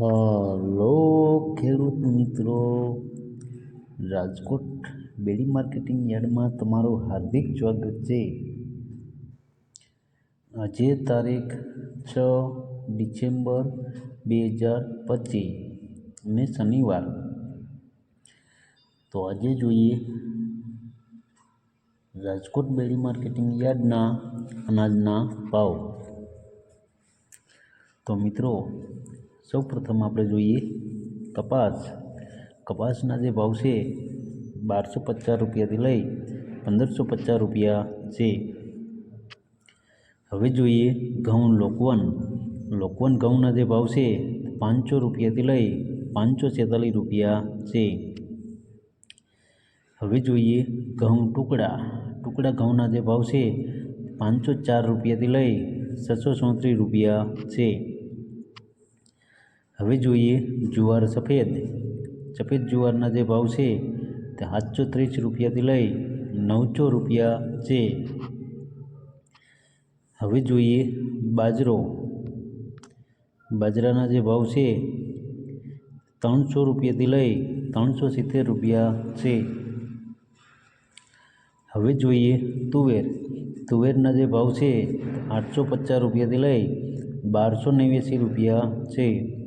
Hello, ખેડૂત મિત્રો. રાજકોટ બેડી marketing યાર્ડમાં તમારું હાર્દિક સ્વાગત છે. આજે તારીખ છ ડિસેમ્બર બે હજાર પચીસ અને શનિવાર. તો આજે જોઈએ રાજકોટ બેડી માર્કેટિંગ યાર્ડના અનાજના ભાવ. તો મિત્રો સૌ પ્રથમ આપણે જોઈએ કપાસ. કપાસના જે ભાવ છે, બારસો પચાસ રૂપિયાથી લઈ પંદરસો પચાસ રૂપિયા છે. હવે જોઈએ ઘઉં લોકવન. લોકવન ઘઉંના જે ભાવ છે, પાંચસો રૂપિયાથી લઈ પાંચસો છેતાલીસ રૂપિયા છે. હવે જોઈએ ઘઉં ટુકડા. ટુકડા ઘઉંના જે ભાવ છે, પાંચસો ચાર રૂપિયાથી લઈ છસો ચોત્રીસ રૂપિયા છે. હવે જોઈએ જુવાર સફેદ. સફેદ જુવારના જે ભાવ છે તે સાતસો ત્રીસ રૂપિયાથી લઈ નવસો રૂપિયા છે. હવે જોઈએ બાજરો. બાજરાના જે ભાવ છે ત્રણસો રૂપિયાથી લઈ ત્રણસો સિત્તેર રૂપિયા છે. હવે જોઈએ તુવેર. તુવેરના જે ભાવ છે આઠસો પચાસ રૂપિયાથી લઈ બારસો નેવ્યાસી રૂપિયા છે.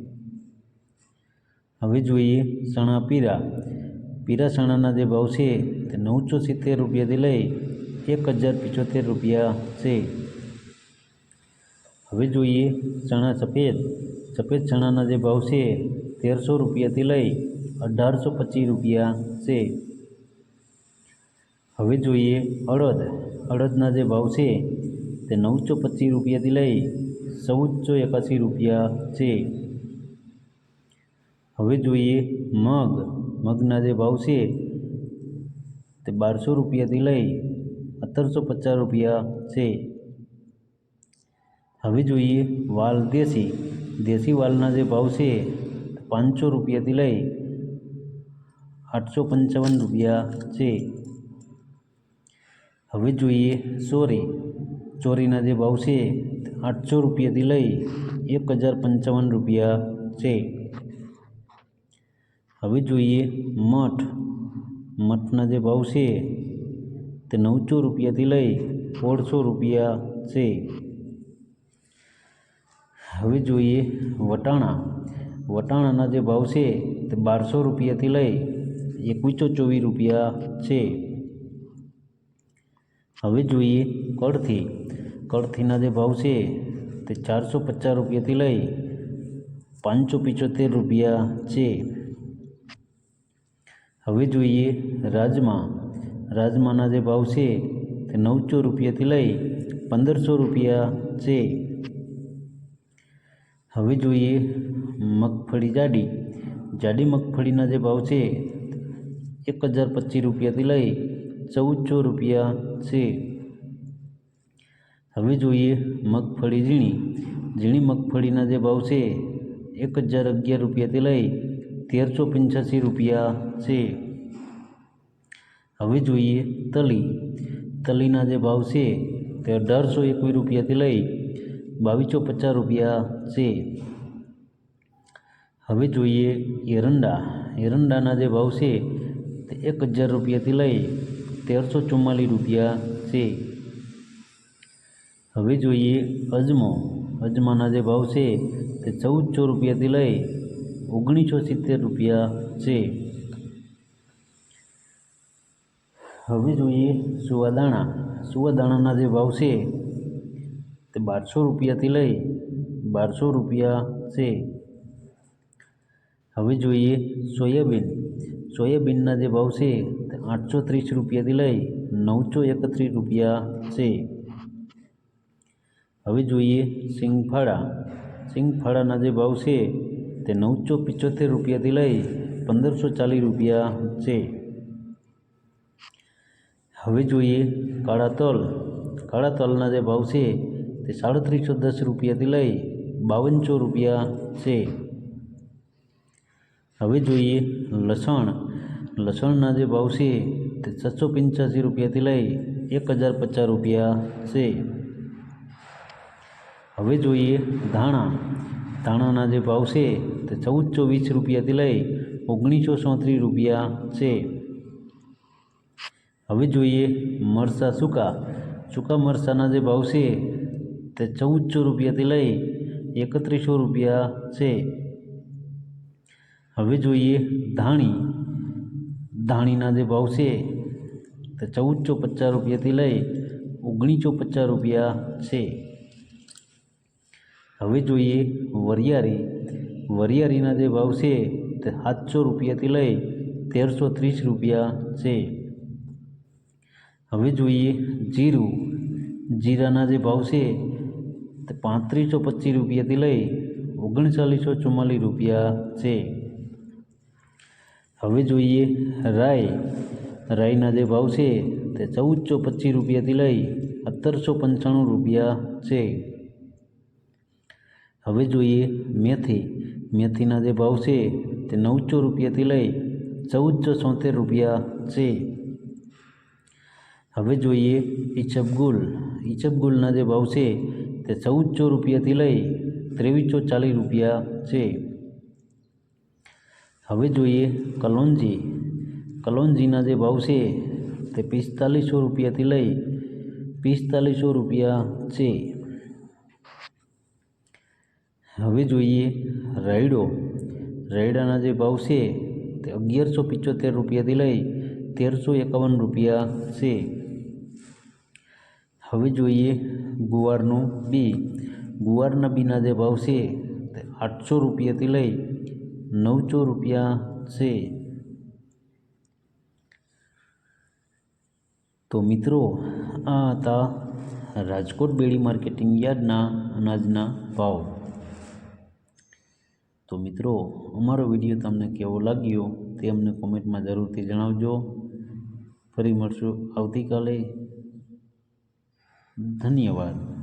હવે જોઈએ ચણા પીરા. પીરા ચણાના જે ભાવ છે તે નવસો સિત્તેર રૂપિયાથી લઈ એક હજાર પિચોતેર રૂપિયા છે. હવે જોઈએ ચણા સફેદ. સફેદ ચણાના જે ભાવ છે તેરસો રૂપિયાથી લઈ અઢારસો પચીસ રૂપિયા છે. હવે જોઈએ અડદ. અડદના જે ભાવ છે તે નવસો પચીસ રૂપિયાથી લઈ ચૌદસો એકાસી રૂપિયા છે. હવે જોઈએ મગ. મગના જે ભાવ છે તે બારસો રૂપિયાથી લઈ સત્તરસો પચાસ રૂપિયા છે. હવે જોઈએ વાલ દેશી. દેશી વાલના જે ભાવ છે પાંચસો રૂપિયાથી લઈ આઠસો પંચાવન રૂપિયા છે. હવે જોઈએ ચોરી ચોરીના જે ભાવ છે આઠસો રૂપિયાથી લઈ એક હજાર પંચાવન રૂપિયા છે. હવે જોઈએ મઠ. મઠના જે ભાવ છે તે નવસો રૂપિયાથી લઈ સોળસો રૂપિયા છે. હવે જોઈએ વટાણા. વટાણાના જે ભાવ છે તે બારસો રૂપિયાથી લઈ એકવીસો ચોવીસ રૂપિયા છે. હવે જોઈએ કળથી. કળથીના જે ભાવ છે તે ચારસો પચાસ રૂપિયાથી લઈ પાંચસો પિચોતેર રૂપિયા છે. હવે જોઈએ રાજમા. રાજમાના જે ભાવ છે તે નવસો રૂપિયાથી લઈ પંદરસો રૂપિયા છે. હવે જોઈએ મગફળી જાડી. જાડી મગફળીના જે ભાવ છે એક હજાર પચીસ રૂપિયાથી લઈ ચૌદસો રૂપિયા છે. હવે જોઈએ મગફળી ઝીણી. ઝીણી મગફળીના જે ભાવ છે એક હજાર અગિયાર રૂપિયાથી લઈ તેરસો પંચ્યાસી રૂપિયા છે. હવે જોઈએ તલી. તલીના જે ભાવ છે તે અઢારસો એકવીસ રૂપિયાથી લઈ બાવીસો પચાસ રૂપિયા છે. હવે જોઈએ એરંડા. એરંડાના જે ભાવ છે તે એક હજાર રૂપિયાથી લઈ તેરસો ચુમ્માલીસ રૂપિયા છે. હવે જોઈએ અજમો. અજમાના જે ભાવ છે તે ચૌદસો રૂપિયાથી લઈ ઓગણીસો સિત્તેર રૂપિયા છે. હવે જોઈએ સુવાદાણા. સુવાદાણાના જે ભાવ છે તે બારસો રૂપિયાથી લઈ બારસો રૂપિયા છે. હવે જોઈએ સોયાબીન. સોયાબીનના જે ભાવ છે તે આઠસો ત્રીસ રૂપિયાથી લઈ નવસો એકત્રીસ રૂપિયા છે. હવે જોઈએ સિંગફાળા. સિંગફાળાના જે ભાવ છે તે નવસો પિચોતેર રૂપિયાથી લઈ પંદરસો ચાલીસ રૂપિયા છે. હવે જોઈએ કાળા તલ. કાળા તલના જે ભાવ છે તે સાડત્રીસો દસ રૂપિયાથી લઈ બાવનસો રૂપિયા છે. હવે જોઈએ લસણ. લસણના જે ભાવ છે તે છસો પંચ્યાસી રૂપિયાથી લઈ એક હજાર પચાસ રૂપિયા છે. હવે જોઈએ ધાણા. ધાણાના જે ભાવ છે તે ચૌદસો વીસ રૂપિયાથી લઈ ઓગણીસો ચોત્રીસ રૂપિયા છે. હવે જોઈએ મરચાં સૂકા. સૂકા મરચાંના જે ભાવ છે તે ચૌદસો રૂપિયાથી લઈ એકત્રીસો રૂપિયા છે. હવે જોઈએ ધાણી. ધાણીના જે ભાવ છે તે ચૌદસો પચાસ રૂપિયાથી લઈ ઓગણીસો પચાસ રૂપિયા છે. હવે જોઈએ વરિયાળી. વરિયાળીના જે ભાવ છે તે સાતસો રૂપિયાથી લઈ તેરસો ત્રીસ રૂપિયા છે. હવે જોઈએ જીરું. જીરાના જે ભાવ છે તે પાંત્રીસો પચીસ રૂપિયાથી લઈ ઓગણચાલીસો ચુમ્માલીસ રૂપિયા છે. હવે જોઈએ રાઈ. રાઈના જે ભાવ છે તે ચૌદસો પચીસ રૂપિયાથી લઈ સત્તરસો પંચાણું રૂપિયા છે. હવે જોઈએ મેથી. મેથીના જે ભાવ છે તે નવસો રૂપિયાથી લઈ ચૌદસો છોતેર રૂપિયા છે. હવે જોઈએ ઈચબગુલ ઈચબગુલના જે ભાવ છે તે ચૌદસો રૂપિયાથી લઈ ત્રેવીસો ચાલીસ રૂપિયા છે. હવે જોઈએ કલોંજી. કલોંજીના જે ભાવ છે તે પિસ્તાલીસો રૂપિયાથી લઈ પિસ્તાલીસો રૂપિયા છે. હવે જોઈએ રાયડો. રાયડાના જે ભાવ છે તે અગિયારસો પિચોતેર રૂપિયાથી લઈ તેરસો એકાવન રૂપિયા છે. હવે જોઈએ ગુવારનું બી. ગુવારના બીના જે ભાવ છે તે આઠસો રૂપિયાથી લઈ નવસો રૂપિયા છે. તો મિત્રો, આ હતા રાજકોટ બેડી માર્કેટિંગ યાર્ડના અનાજના ભાવ. તો મિત્રો, અમારો વીડિયો તમને કેવો લાગ્યો તે અમને કોમેન્ટમાં જરૂરથી જણાવજો. ફરી મળશું આવતીકાલે. ધન્યવાદ.